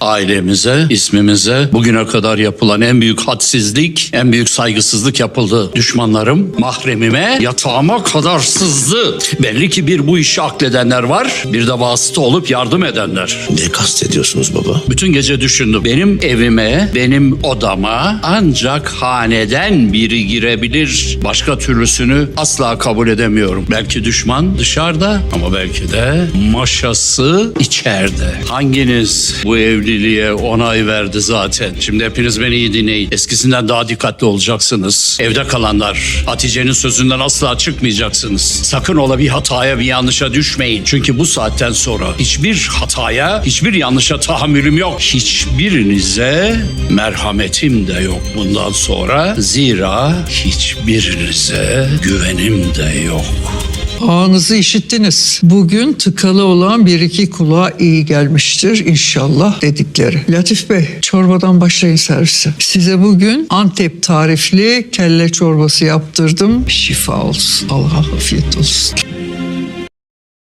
Ailemize, ismimize bugüne kadar yapılan en büyük hadsizlik, en büyük saygısızlık yapıldı. Düşmanlarım mahremime, yatağıma kadar sızdı. Belli ki bir bu işi akledenler var, bir de vasıta olup yardım edenler. Ne kastediyorsunuz baba? Bütün gece düşündüm. Benim evime, benim odama ancak haneden biri girebilir. Başka türlüsünü asla kabul edemiyorum. Belki düşman dışarıda ama belki de maşası içeride. Hanginiz bu evliliğe onay verdi zaten? Şimdi hepiniz beni iyi dinleyin. Eskisinden daha dikkatli olacaksınız. Evde kalanlar, Hatice'nin sözünden asla çıkmayacaksınız. Sakın ola bir hataya, bir yanlışa düşmeyin. Çünkü bu saatten sonra hiçbir hataya, hiçbir yanlışa tahammülüm yok. Hiçbirinize merhametim de yok bundan sonra. Zira hiçbirinize güvenim de yok. Ağınızı işittiniz. Bugün tıkalı olan bir iki kulağa iyi gelmiştir inşallah dedikleri. Latif Bey çorbadan başlayın servise. Size bugün Antep tarifli kelle çorbası yaptırdım. Şifa olsun. Allah afiyet olsun.